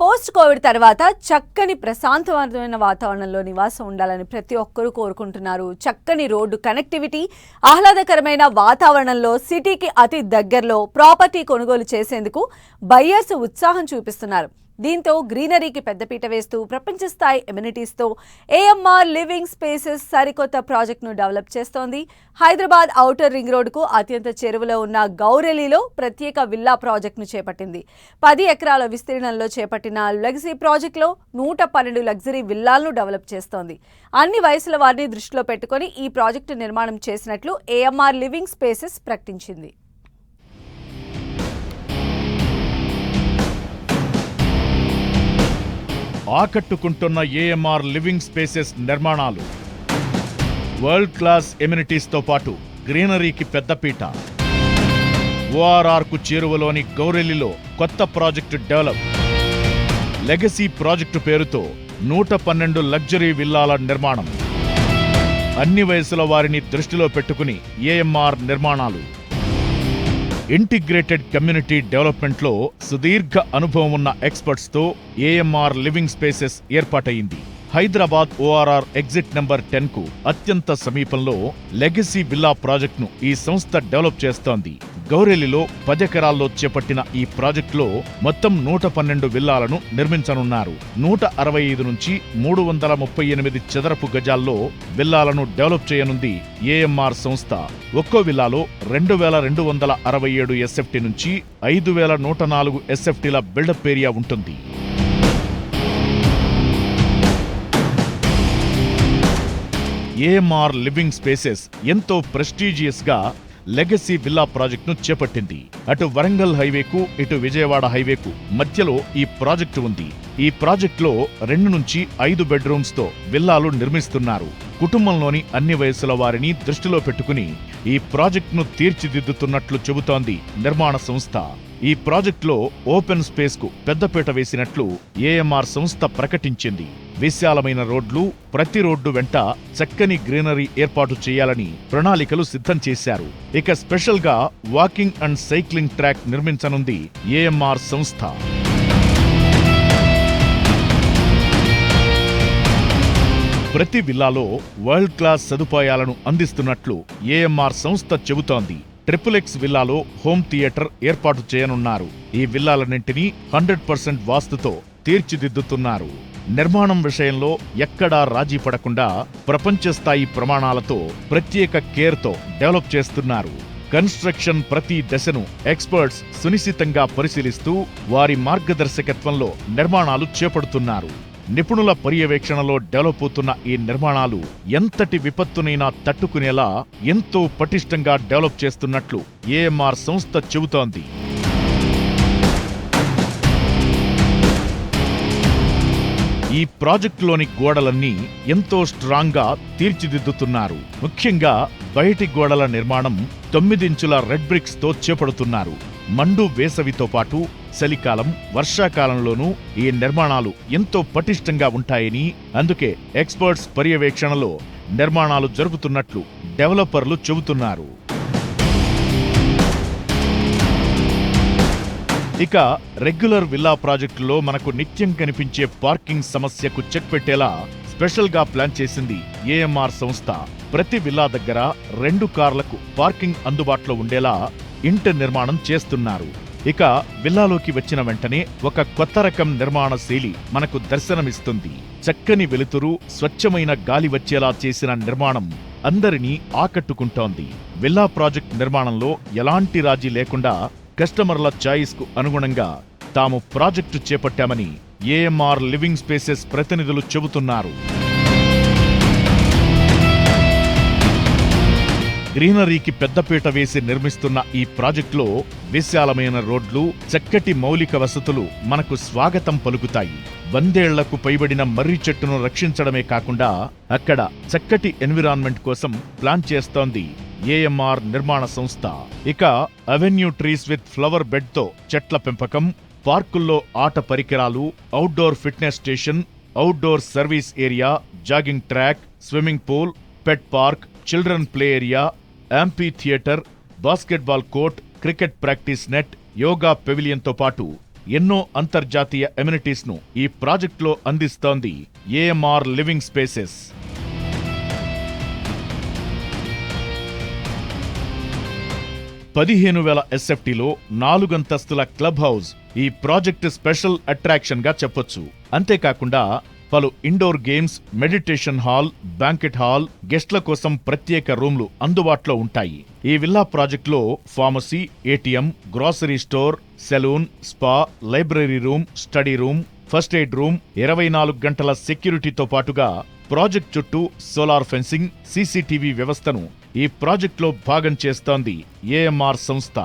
Post Covid తర్వాత చక్కని ప్రశాంతవంతమైన వాతావరణంలో నివాసం ఉండాలని ప్రతి ఒక్కరూ కోరుకుంటున్నారు. చక్కని రోడ్డు కనెక్టివిటీ ఆహ్లాదకరమైన వాతావరణంలో సిటీకి అతి దగ్గరలో ప్రాపర్టీ కొనుగోలు చేసేందుకు బయ్యర్స్ ఉత్సాహం చూపిస్తున్నారు. దీంతో గ్రీనరీకి పెద్దపీట వేస్తూ ప్రపంచ స్థాయి ఎమ్యూనిటీస్తో ఏఎంఆర్ లివింగ్ స్పేసెస్ సరికొత్త ప్రాజెక్టును డెవలప్ చేస్తోంది. హైదరాబాద్ ఔటర్ రింగ్ రోడ్డుకు అత్యంత చెరువులో ఉన్న గౌరెలీలో ప్రత్యేక విల్లా ప్రాజెక్టును చేపట్టింది. పది ఎకరాల విస్తీర్ణంలో చేపట్టిన లగ్జరీ ప్రాజెక్టులో నూట పన్నెండు లగ్జరీ విల్లాలను డెవలప్ చేస్తోంది. అన్ని వయసుల వారిని దృష్టిలో పెట్టుకొని ఈ ప్రాజెక్టు నిర్మాణం చేసినట్లు ఏఎంఆర్ లివింగ్ స్పేసెస్ ప్రకటించింది. ఆకట్టుకుంటున్న ఏఎంఆర్ లివింగ్ స్పేసెస్ నిర్మాణాలు. వరల్డ్ క్లాస్ ఎమ్యూనిటీస్తో పాటు గ్రీనరీకి పెద్దపీట ఓఆర్ఆర్కు చేరువలోని గౌరెల్లిలో కొత్త ప్రాజెక్టు డెవలప్. లెగసీ ప్రాజెక్టు పేరుతో నూట పన్నెండు లగ్జరీ విల్లాల నిర్మాణం. అన్ని వయసుల వారిని దృష్టిలో పెట్టుకుని ఏఎంఆర్ నిర్మాణాలు. ఇంటిగ్రేటెడ్ కమ్యూనిటీ డెవలప్మెంట్లో సుదీర్ఘ అనుభవం ఉన్న ఎక్స్పర్ట్స్తో ఏఎంఆర్ లివింగ్ స్పేసెస్ ఏర్పాటయింది హైదరాబాద్ ఓఆర్ఆర్ ఎగ్జిట్ నెంబర్ టెన్కు అత్యంత సమీపంలో లెగసీ విల్లా ప్రాజెక్టును ఈ సంస్థ డెవలప్ చేస్తోంది. గౌరెలిలో పదెకరాల్లో చేపట్టిన ఈ ప్రాజెక్టులో మొత్తం నూట పన్నెండు విల్లాలను నిర్మించనున్నారు. నూట అరవై ఐదు నుంచి మూడు వందల ముప్పై ఎనిమిది చదరపు గజాల్లో విల్లాలను డెవలప్ చేయనుంది ఏఎంఆర్ సంస్థ. ఒక్కో విల్లాలో రెండు వేల రెండు వందల అరవై ఏడు ఎస్ఎఫ్టీ నుంచి ఐదు వేల నూట నాలుగు ఎస్ఎఫ్టీల బిల్డప్ ఏరియా ఉంటుంది. ఏఎంఆర్ లివింగ్ స్పేసెస్ ఎంతో ప్రెస్టీజియస్గా లెగసీ విల్లా ప్రాజెక్టును చేపట్టింది. అటు వరంగల్ హైవేకు ఇటు విజయవాడ హైవేకు మధ్యలో ఈ ప్రాజెక్టు ఉంది. ఈ ప్రాజెక్టులో రెండు నుంచి ఐదు బెడ్రూమ్స్తో విల్లాలు నిర్మిస్తున్నారు. కుటుంబంలోని అన్ని వయసుల వారిని దృష్టిలో పెట్టుకుని ఈ ప్రాజెక్టును తీర్చిదిద్దుతున్నట్లు చెబుతోంది నిర్మాణ సంస్థ. ఈ ప్రాజెక్టులో ఓపెన్ స్పేస్కు పెద్దపీట వేసినట్లు ఏఎంఆర్ సంస్థ ప్రకటించింది. విశాలమైన రోడ్లు ప్రతి రోడ్డు వెంట చక్కని గ్రీనరీ ఏర్పాటు చేయాలని ప్రణాళికలు సిద్ధం చేశారు. ఇక స్పెషల్గా వాకింగ్ అండ్ సైక్లింగ్ ట్రాక్ నిర్మించనుంది ఏఎంఆర్ సంస్థ. ప్రతి విల్లాలో వరల్డ్ క్లాస్ సదుపాయాలను అందిస్తున్నట్లు ఏఎంఆర్ సంస్థ చెబుతోంది. ట్రిపుల్ ఎక్స్ విల్లాలో హోమ్ థియేటర్ ఏర్పాటు చేయనున్నారు. ఈ విల్లాలన్నింటినీ హండ్రెడ్ పర్సెంట్ వాస్తుతో తీర్చిదిద్దుతున్నారు. నిర్మాణం విషయంలో ఎక్కడా రాజీ పడకుండా ప్రపంచ స్థాయి ప్రమాణాలతో ప్రత్యేక కేర్తో డెవలప్ చేస్తున్నారు. కన్స్ట్రక్షన్ ప్రతి దశను ఎక్స్పర్ట్స్ సునిశ్చితంగా పరిశీలిస్తూ వారి మార్గదర్శకత్వంలో నిర్మాణాలు చేపడుతున్నారు. నిపుణుల పర్యవేక్షణలో డెవలప్ అవుతున్న ఈ నిర్మాణాలు ఎంతటి విపత్తునైనా తట్టుకునేలా ఎంతో పటిష్టంగా డెవలప్ చేస్తున్నట్లు ఏఎంఆర్ సంస్థ చెబుతోంది. ఈ ప్రాజెక్టులోని గోడలన్నీ ఎంతో స్ట్రాంగ్గా తీర్చిదిద్దుతున్నారు. ముఖ్యంగా బయటి గోడల నిర్మాణం తొమ్మిదించుల రెడ్ బ్రిక్స్తో చేపడుతున్నారు. మండు వేసవితో పాటు చలికాలం వర్షాకాలంలోనూ ఈ నిర్మాణాలు ఎంతో పటిష్టంగా ఉంటాయని అందుకే ఎక్స్పర్ట్స్ పర్యవేక్షణలో నిర్మాణాలు జరుగుతున్నట్లు డెవలపర్లు చెబుతున్నారు. ఇక రెగ్యులర్ విల్లా ప్రాజెక్టులో మనకు నిత్యం కనిపించే పార్కింగ్ సమస్యకు చెక్ పెట్టేలా స్పెషల్గా ప్లాన్ చేసింది ఏఎంఆర్ సంస్థ. ప్రతి విల్లా దగ్గర రెండు కార్లకు పార్కింగ్ అందుబాటులో ఉండేలా ఇంటర్ నిర్మాణం చేస్తున్నారు. ఇక విల్లాలోకి వచ్చిన వెంటనే ఒక కొత్త రకం నిర్మాణ శైలి మనకు దర్శనమిస్తుంది. చక్కని వెలుతురు స్వచ్ఛమైన గాలి వచ్చేలా చేసిన నిర్మాణం అందరినీ ఆకట్టుకుంటోంది. విల్లా ప్రాజెక్ట్ నిర్మాణంలో ఎలాంటి రాజీ లేకుండా కస్టమర్ల చాయిస్కు అనుగుణంగా తాము ప్రాజెక్టు చేపట్టామని ఏఎంఆర్ లివింగ్ స్పేసెస్ ప్రతినిధులు చెబుతున్నారు. గ్రీనరీకి పెద్దపీట వేసి నిర్మిస్తున్న ఈ ప్రాజెక్టులో విశాలమైన రోడ్లు చక్కటి మౌలిక వసతులు మనకు స్వాగతం పలుకుతాయి. వందేళ్ళకు పైబడిన మర్రి చెట్టును రక్షించడమే కాకుండా అక్కడ చక్కటి ఎన్విరాన్మెంట్ కోసం ప్లాన్ చేస్తోంది ఏఎంఆర్ నిర్మాణ సంస్థ. ఇక అవెన్యూ ట్రీస్ విత్ ఫ్లవర్ బెడ్తో చెట్ల పెంపకం పార్కుల్లో ఆట పరికరాలు outdoor fitness station outdoor service area jogging track swimming pool pet park children play area amphitheatre basketball court cricket practice net yoga పెవిలియన్తో పాటు ఎన్నో అంతర్జాతీయ ఎమ్యూనిటీస్ను ఈ ప్రాజెక్టులో అందిస్తోంది ఏఎంఆర్ లివింగ్ స్పేసెస్. పదిహేను వేల ఎస్ఎఫ్టీలో నాలుగంతస్తుల క్లబ్ హౌస్ ఈ ప్రాజెక్ట్ స్పెషల్ అట్రాక్షన్గా చెప్పొచ్చు. అంతేకాకుండా పలు indoor games meditation hall banquet hall గెస్ట్ల కోసం ప్రత్యేక రూమ్లు అందుబాటులో ఉంటాయి. ఈ విల్లా ప్రాజెక్టులో pharmacy ATM grocery store salon spa library room study room first aid room ఇరవై నాలుగు గంటల సెక్యూరిటీతో పాటుగా ప్రాజెక్ట్ చుట్టూ సోలార్ ఫెన్సింగ్ సీసీటీవీ వ్యవస్థను ఈ ప్రాజెక్టులో భాగం చేస్తోంది ఏఎంఆర్ సంస్థ.